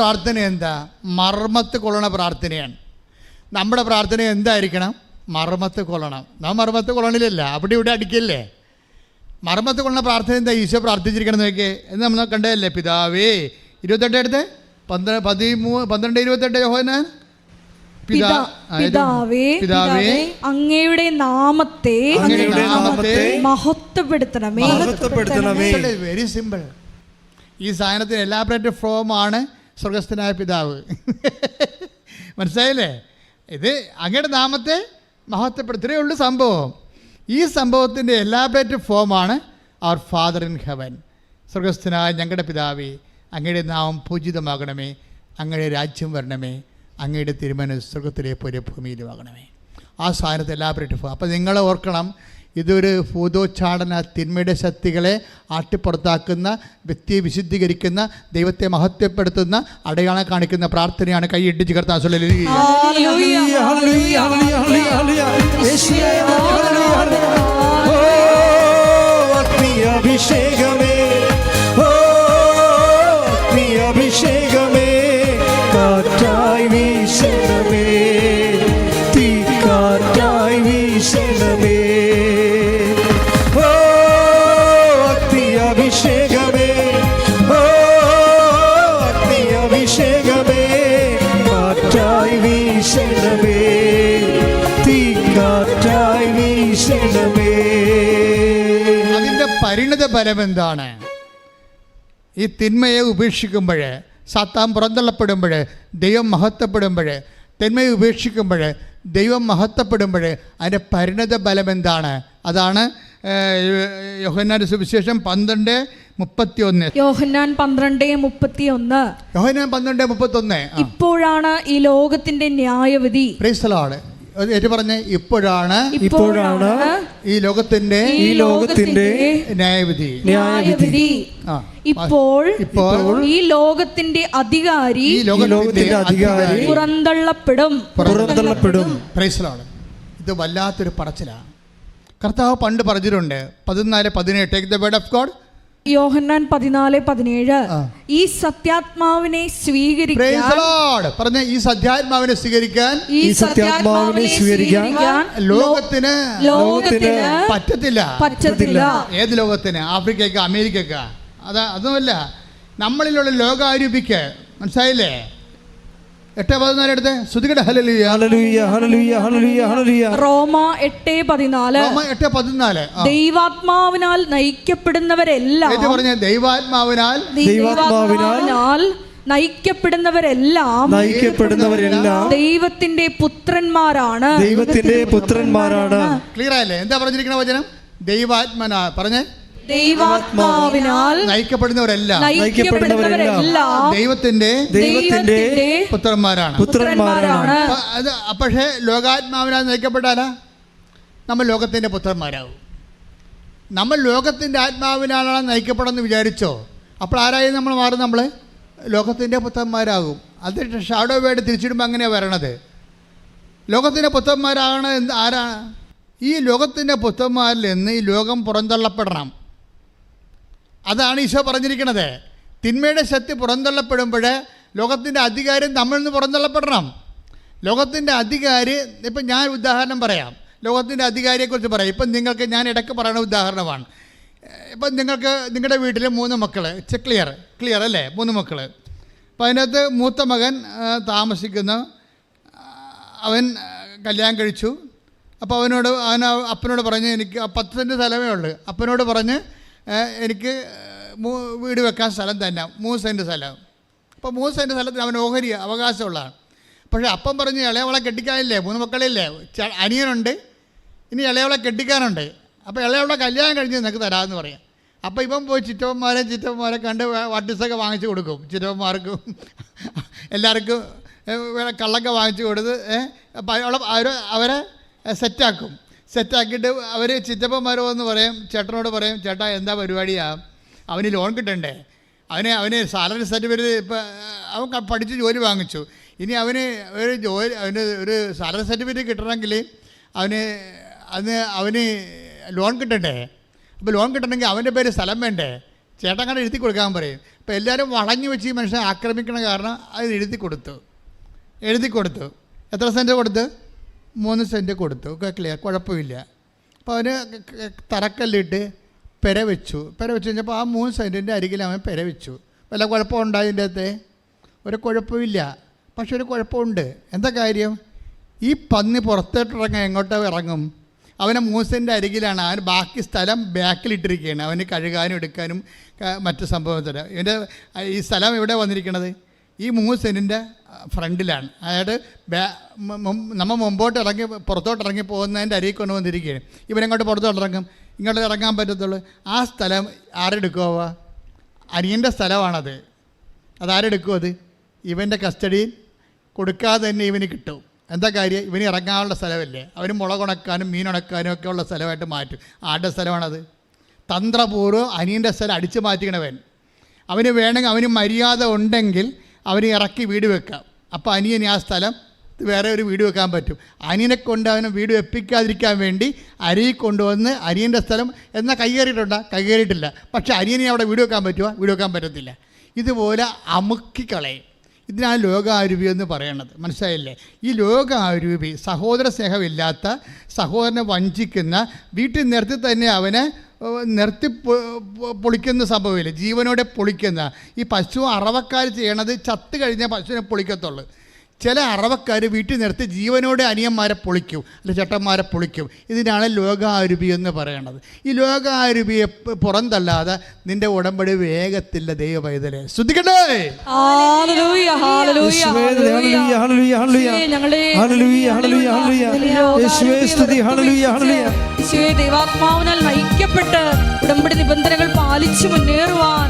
പ്രാർത്ഥന എന്താ? മർമ്മത്ത് കൊള്ളണ പ്രാർത്ഥനയാണ്. നമ്മുടെ പ്രാർത്ഥന എന്തായിരിക്കണം? മർമ്മത്ത് കൊള്ളണം. നാം മർമ്മത്ത് കൊള്ളണില്ല അവിടെ ഇവിടെ അടിക്കല്ലേ? മർമ്മത്ത് കൊള്ളണ പ്രാർത്ഥന എന്താ? ഈശോ പ്രാർത്ഥിച്ചിരിക്കണം നോക്കിയേ എന്ന് നമ്മൾ കണ്ടതല്ലേ? പിതാവേ ഇരുപത്തെട്ട് എടുത്ത്. പന്ത്രണ്ട് പതിമൂ പന്ത്രണ്ട് ഇരുപത്തെട്ട്. യോഹന പിതാ പിതാവേ പിതാവേ. അങ്ങയുടെ നാമത്തെ അങ്ങയുടെ നാമത്തെ മഹത്വപ്പെടുത്തണമേ. മഹത്വപ്പെടുത്തണമേ. വെരി സിമ്പിൾ ഈ സാധനത്തിന് എലാബറേറ്റ് ഫോമാണ് സ്വർഗസ്ഥനായ പിതാവ്. മനസ്സിലായില്ലേ? ഇത് അങ്ങയുടെ നാമത്തെ മഹത്വപ്പെടുത്തേ. ഉള്ളൂ സംഭവം. ഈ സംഭവത്തിന്റെ എലാബറേറ്റ് ഫോമാണ് അവർ ഫാദർ ഇൻ ഹെവൻ സ്വർഗസ്ഥനായ ഞങ്ങളുടെ പിതാവേ അങ്ങയുടെ നാമം പൂജിതമാകണമേ. അങ്ങയുടെ രാജ്യം വരണമേ. അങ്ങയുടെ തിരുമന സ്വർഗത്തിലെ പോലെ ഭൂമിയിലുമാകണമേ. ആ സാധനത്തെ എലാബറേറ്റ് ഫോം അപ്പോൾ നിങ്ങൾ ഓർക്കണം ഇതൊരു ഭൂതോച്ചാടന തിന്മയുടെ ശക്തികളെ ആട്ടിപ്പുറത്താക്കുന്ന വ്യക്തിയെ വിശുദ്ധീകരിക്കുന്ന ദൈവത്തെ മഹത്വപ്പെടുത്തുന്ന അടയാളം കാണിക്കുന്ന പ്രാർത്ഥനയാണ് കൈയിട്ട് ഇട്ടിച്ച് കർത്താൻ ഹല്ലേലൂയ ഹല്ലേലൂയ ഹല്ലേലൂയ ഹല്ലേലൂയ ഹല്ലേലൂയ യേശുവേ ഹല്ലേലൂയ ഹല്ലേലൂയ. ഓ അഗ്നി അഭിഷേകമേ ഓ അഭിഷേകമേ കാറ്റായി വീശണമേ. തീ കാറ്റായി വീശണമേ. പരിണിത ഫലം എന്താണ് ഈ തിന്മയെ ഉപേക്ഷിക്കുമ്പോൾ സാത്താൻ പുറന്തള്ളപ്പെടുമ്പോൾ ദൈവം മഹത്വപ്പെടുമ്പോൾ തിന്മയെ ഉപേക്ഷിക്കുമ്പോൾ ദൈവം മഹത്വപ്പെടുമ്പോൾ അതിന്റെ പരിണത ബലം എന്താണ് അതാണ് യോഹന്നാൻ സുവിശേഷം പന്ത്രണ്ട് മുപ്പത്തി ഒന്ന് യോഹന്നാൻ പന്ത്രണ്ട് മുപ്പത്തിയൊന്ന്. യോഹന്നാൻ പന്ത്രണ്ട് മുപ്പത്തൊന്ന്. ഇപ്പോഴാണ് ഈ ലോകത്തിന്റെ ന്യായവിധി. ഏറ്റു പറഞ്ഞ ഇപ്പോഴാണ് ഇപ്പോഴാണ് ഈ ലോകത്തിന്റെ ഈ ലോകത്തിന്റെ ന്യായവിധി. ന്യായവിധി. ആ ഇപ്പോൾ ഇപ്പോൾ ഈ ലോകത്തിന്റെ അധികാരി ഈ ലോകത്തിന്റെ അധികാരി പുറന്തള്ളപ്പെടും. പുറന്തള്ളപ്പെടും. പ്രൈസലാണ് ഇത് വല്ലാത്തൊരു പറച്ചിലാണ്. കർത്താവ് പണ്ട് പറഞ്ഞിട്ടുണ്ട് പതിനാല് പതിനേഴ് take the word of God Yohannan പതിനാല് പതിനേഴ്. ഈ സത്യാത്മാവിനെ സ്വീകരിക്കാൻ പ്രൈസ് ലോർഡ് പറഞ്ഞ ഈ സത്യാത്മാവിനെ സ്വീകരിക്കാൻ ഈ ഈ സത്യാത്മാവിനെ സ്വീകരിക്കാൻ ലോകത്തിന് ലോകത്തിന് പറ്റത്തില്ല. പറ്റത്തില്ല. ഏത് ലോകത്തിന്? ആഫ്രിക്കക്ക് അമേരിക്കക്ക് അതാ അതുമല്ല നമ്മളിലുള്ള ലോകാരൂപിക്ക്. മനസ്സിലായില്ലേ? എട്ട് പതിനാല് എടുത്തേ? ശ്രുതികട ഹലലിയ ഹല്ലേലൂയ ഹല്ലേലൂയ ഹല്ലേലൂയ ഹല്ലേലൂയ. റോമ എട്ട് പതിനാല്. റോമ എട്ട് പതിനാല്. ആ. ദൈവാത്മാവിനാൽ നയിക്കപ്പെടുന്നവരെല്ലാം ഏറ്റു പറഞ്ഞ? ദൈവാത്മാവിനാൽ? ദൈവാത്മാവിനാൽ നയിക്കപ്പെടുന്നവരെല്ലാം നയിക്കപ്പെടുന്നവരെല്ലാം ദൈവത്തിന്റെ പുത്രന്മാരാണ്. ദൈവത്തിന്റെ പുത്രന്മാരാണ്. ക്ലിയർ ആയില്ലേ എന്താ പറഞ്ഞിരിക്കുന്ന വചനം? ദൈവാത്മന. പറഞ്ഞേ. ദൈവാത്മാവിനാൽ നയിക്കപ്പെടുന്നവരെല്ലാം നയിക്കപ്പെടുന്നവരെല്ലാം ദൈവത്തിന്റെ ദൈവത്തിന്റെ പുത്രന്മാരാണ്. പുത്രന്മാരാണ്. പക്ഷേ ലോകാത്മാവിനാൽ നയിക്കപ്പെട്ടാലാ? നമ്മൾ ലോകത്തിന്റെ പുത്രന്മാരാകും നമ്മൾ ലോകത്തിന്റെ ആത്മാവിനാലാണ് നയിക്കപ്പെടുന്നത് വിചാരിച്ചോ? അപ്പോൾ ആരായി നമ്മൾ മാറും നമ്മൾ? ലോകത്തിന്റെ പുത്രന്മാരാകും. അത് ഷാഡോ വേട് തിരിച്ചിടുമ്പോൾ അങ്ങനെയാണ് വരണത്. ലോകത്തിന്റെ പുത്രന്മാരാണ് ആരാണ് ഈ ലോകത്തിന്റെ പുത്രന്മാരിൽ നിന്ന് ഈ ലോകം പുറന്തള്ളപ്പെടണം. അതാണ് ഈശോ പറഞ്ഞിരിക്കുന്നത് തിന്മയുടെ ശക്തി പുറന്തള്ളപ്പെടുമ്പോൾ ലോകത്തിന്റെ അധികാരം നമ്മളിൽ നിന്ന് പുറന്തള്ളപ്പെടണം. ലോകത്തിന്റെ അധികാരി ഇപ്പം ഞാൻ ഉദാഹരണം പറയാം. ലോകത്തിന്റെ അധികാരിയെക്കുറിച്ച് പറയാം. ഇപ്പം നിങ്ങൾക്ക് ഞാൻ ഇടയ്ക്ക് പറയുന്ന ഉദാഹരണമാണ്. ഇപ്പം നിങ്ങൾക്ക് നിങ്ങളുടെ വീട്ടിൽ മൂന്ന് മക്കൾ ക്ലിയർ ക്ലിയർ അല്ലേ? മൂന്ന് മക്കൾ അപ്പം അതിനകത്ത് മൂത്ത മകൻ താമസിക്കുന്നു. അവൻ കല്യാണം കഴിച്ചു. അപ്പോൾ അവനോട് അവൻ അപ്പനോട് പറഞ്ഞ് എനിക്ക് പത്ത് സെന്റ് സ്ഥലമേ ഉള്ളൂ. അപ്പനോട് പറഞ്ഞ് എനിക്ക് വീട് വെക്കാൻ സ്ഥലം തന്നെ. മൂന്ന് സെന്റ് സ്ഥലം. അപ്പോൾ മൂന്ന് സെന്റ് സ്ഥലത്തിന് അവൻ ഓഹരി അവകാശമുള്ളതാണ്. പക്ഷേ അപ്പം പറഞ്ഞ് ഇളയവളെ കെട്ടിക്കാനില്ലേ? മൂന്ന് മക്കളില്ലേ? അനിയനുണ്ട്. ഇനി ഇളയവളെ കെട്ടിക്കാനുണ്ട്. അപ്പോൾ ഇളയവളെ കല്യാണം കഴിഞ്ഞ് നിനക്ക് തരാമെന്ന് പറയാം. അപ്പോൾ ഇവൻ പോയി ചിറ്റവന്മാരെ ചിറ്റവന്മാരെ കണ്ട് വട്ടിസൊക്കെ വാങ്ങിച്ചു കൊടുക്കും ചിറ്റവന്മാർക്കും. എല്ലാവർക്കും കള്ളൊക്കെ വാങ്ങിച്ചു കൊടുത്ത് അവളെ അവരെ സെറ്റാക്കും സെറ്റാക്കിയിട്ട് അവർ ചിറ്റപ്പന്മാർ വന്ന് പറയും ചേട്ടനോട് പറയും ചേട്ടാ എന്താ പരിപാടിയാണ് അവന് ലോൺ കിട്ടണ്ടേ? അവന് അവന് സാലറി സർട്ടിഫിക്കറ്റ് ഇപ്പം അവൻ പഠിച്ച് ജോലി വാങ്ങിച്ചു. ഇനി അവന് ഒരു ജോലി അവന് ഒരു സാലറി സർട്ടിഫിക്കറ്റ് കിട്ടണമെങ്കിൽ അവന് അന്ന് അവന് ലോൺ കിട്ടണ്ടേ? അപ്പോൾ ലോൺ കിട്ടണമെങ്കിൽ അവന്റെ പേര് സ്ഥലം വേണ്ടേ? ചേട്ടൻ കണ്ട് എഴുതി കൊടുക്കാൻ പറയും. അപ്പോൾ എല്ലാവരും വളഞ്ഞു വെച്ച് ഈ മനുഷ്യനെ ആക്രമിക്കണ കാരണം അത് എഴുതി കൊടുത്തു. എഴുതി കൊടുത്തു. എത്ര സെന്റ് കൊടുത്ത്? മൂന്ന് സെന്റ് കൊടുത്തു. ക്ലിയർ കുഴപ്പമില്ല. അപ്പോൾ അവന് തറക്കല്ലിട്ട് പെര വെച്ചു. പെര വെച്ച് കഴിഞ്ഞപ്പോൾ ആ മൂന്ന് സെന്റിന്റെ അരികിൽ അവൻ പെര വെച്ചു. വല്ല കുഴപ്പമുണ്ടോ അതിന്റെ അകത്തെ? ഒരു കുഴപ്പമില്ല. പക്ഷെ ഒരു കുഴപ്പമുണ്ട്. എന്താ കാര്യം? ഈ പന്നി പുറത്തോട്ടിറങ്ങാൻ എങ്ങോട്ടോ ഇറങ്ങും? അവനെ മൂസിന്റെ അരികിലാണ്. അവൻ ബാക്കി സ്ഥലം ബാക്കിലിട്ടിരിക്കുകയാണ് അവന് കഴുകാനും എടുക്കാനും മറ്റു സംഭവത്തിൽ ഇവന്റെ ഈ സ്ഥലം എവിടെ വന്നിരിക്കണത്? ഈ സെന്റിന്റെ ഫ്രണ്ടിലാണ്. അതായത് നമ്മൾ മുമ്പോട്ട് ഇറങ്ങി പുറത്തോട്ട് ഇറങ്ങി പോകുന്നതിന്റെ അരികിൽ കൊണ്ടുവന്നിരിക്കുകയാണ് ഇവനെങ്ങോട്ട് പുറത്തോട്ട് ഇറങ്ങും? ഇങ്ങോട്ട് ഇറങ്ങാൻ പറ്റത്തുള്ളൂ. ആ സ്ഥലം ആരെടുക്കുമോ അനിയന്റെ സ്ഥലമാണത്. അതാരെടുക്കും അത്? ഇവന്റെ കസ്റ്റഡിയിൽ കൊടുക്കാതെ തന്നെ ഇവന് കിട്ടും. എന്താ കാര്യം? ഇവന് ഇറങ്ങാനുള്ള സ്ഥലമല്ലേ? അവന് മുളകുണക്കാനും മീനുണക്കാനും ഒക്കെ ഉള്ള സ്ഥലമായിട്ട് മാറ്റും. ആരുടെ സ്ഥലമാണത്? തന്ത്രപൂർവം അനിയന്റെ സ്ഥലം അടിച്ചു മാറ്റിക്കണവൻ. അവന് വേണമെങ്കിൽ അവന് മര്യാദ ഉണ്ടെങ്കിൽ അവന് ഇറക്കി വീട് വെക്കാം. അപ്പോൾ അനിയൻ ആ സ്ഥലം വേറെ ഒരു വീട് വെക്കാൻ പറ്റും. അനിയനെ കൊണ്ട് അവനെ വീട് വെപ്പിക്കാതിരിക്കാൻ വേണ്ടി അരിയിൽ കൊണ്ടുവന്ന് അനിയന്റെ സ്ഥലം എന്നാൽ കൈകയറിയിട്ടുണ്ടോ കൈകേറിയിട്ടില്ല. പക്ഷേ അനിയനെ അവിടെ വീട് വെക്കാൻ പറ്റുമോ വീട് വെക്കാൻ പറ്റത്തില്ല. ഇതുപോലെ അമുക്കിക്കളയും ഇതിനാണ് ലോകാരൂപി എന്ന് പറയണത്. മനസ്സിലായില്ലേ? ഈ ലോകാരൂപി സഹോദര സ്നേഹമില്ലാത്ത സഹോദരനെ വഞ്ചിക്കുന്ന വീട്ടിൽ നിർത്തി തന്നെ അവനെ നിർത്തി പൊളിക്കുന്ന സംഭവമില്ല? ജീവനോടെ പൊളിക്കുന്ന. ഈ പശു അറവക്കാർ ചെയ്യണത് ചത്തു കഴിഞ്ഞാൽ പശുവിനെ പൊളിക്കത്തുള്ളൂ. ചില അറവക്കാർ വീട്ടിൽ നിർത്തി ജീവനോടെ അനിയന്മാരെ പൊളിക്കും അല്ലെ ചട്ടന്മാരെ പൊളിക്കും. ഇതിനാണ് ലോകാരുപി എന്ന് പറയണത്. ഈ ലോകാരുപിയെ പുറന്തല്ലാതെ നിന്റെ ഉടമ്പടി വേഗത്തില്ല ദൈവ പൈതലെ ശ്രദ്ധിക്കട്ടെ? ഹല്ലേലൂയ, ഹല്ലേലൂയ, യേശുവേ ഹല്ലേലൂയ ഹല്ലേലൂയ ഹല്ലേലൂയ. ഹല്ലേലൂയ ഹല്ലേലൂയ ഹല്ലേലൂയ. യേശുവേ സ്തുതി ഹല്ലേലൂയ ഹല്ലേലൂയ. യേശുവേ ദൈവാത്മാവിനാൽ നയിക്കപ്പെട്ട് ഉടമ്പടി നിബന്ധനകൾ പാലിച്ചു മുന്നേറുവാൻ